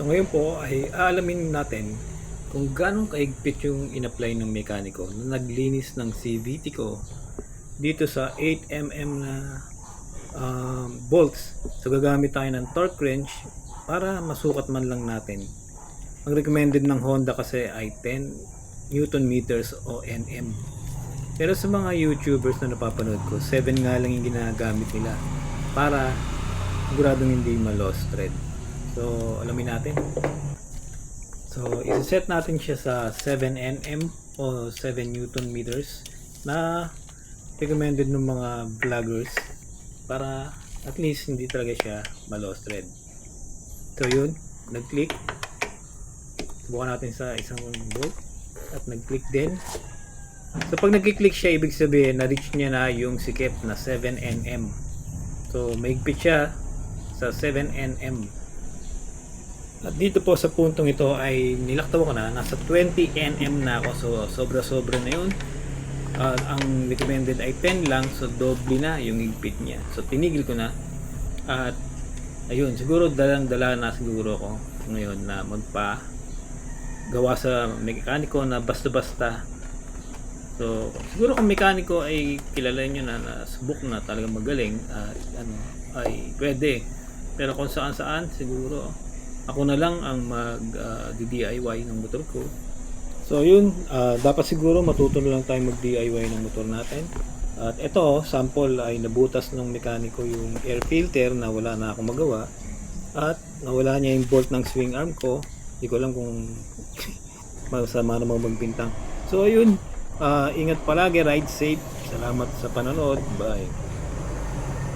So ngayon po ay aalamin natin kung gano'ng kaigpit yung in-apply ng mekaniko na naglinis ng CVT ko dito sa 8mm na um, bolts. So gagamit tayo ng torque wrench para masukat man lang natin. Ang recommended ng Honda kasi ay 10 Newton meters o Nm. Pero sa mga YouTubers na napapanood ko, 7 nga lang yung ginagamit nila para siguradong hindi ma-lost thread. So, alamin natin. So, isa-set natin siya sa 7 Nm o 7 Newton meters na recommended ng mga vloggers para at least hindi talaga siya ma-lost thread. So, yun. Nag-click. Subukan natin sa isang bolt at nag-click din. So, pag nag-click siya, ibig sabihin na-reach niya na yung sikip na 7 Nm. So, maigpit siya sa 7 Nm. At dito po sa puntong ito ay nilaktaw ko na, nasa 20 nm na ako. So, sobra-sobra na yun. Ah, ang recommended ay 10 lang, so doble na yung higpit niya. So, tinigil ko na. At, ayun, siguro dalang-dala na siguro ako ngayon na magpa gawa sa mekaniko na basta-basta. So, siguro kung mekaniko ay kilala nyo na, na subok na talagang magaling, ah, ano, ay pwede. Pero kung saan-saan, siguro ako na lang ang mag ah, DIY ng motor ko. So yun, ah, dapat siguro matuto lang tayo mag DIY ng motor natin. At ito, sample ay nabutas ng mekaniko yung air filter na wala na akong magawa. At nawala niya yung bolt ng swing arm ko. Hindi ko alam kung masama namang magbintang. So ayun, ah, ingat palagi, ride safe. Salamat sa panonood. Bye.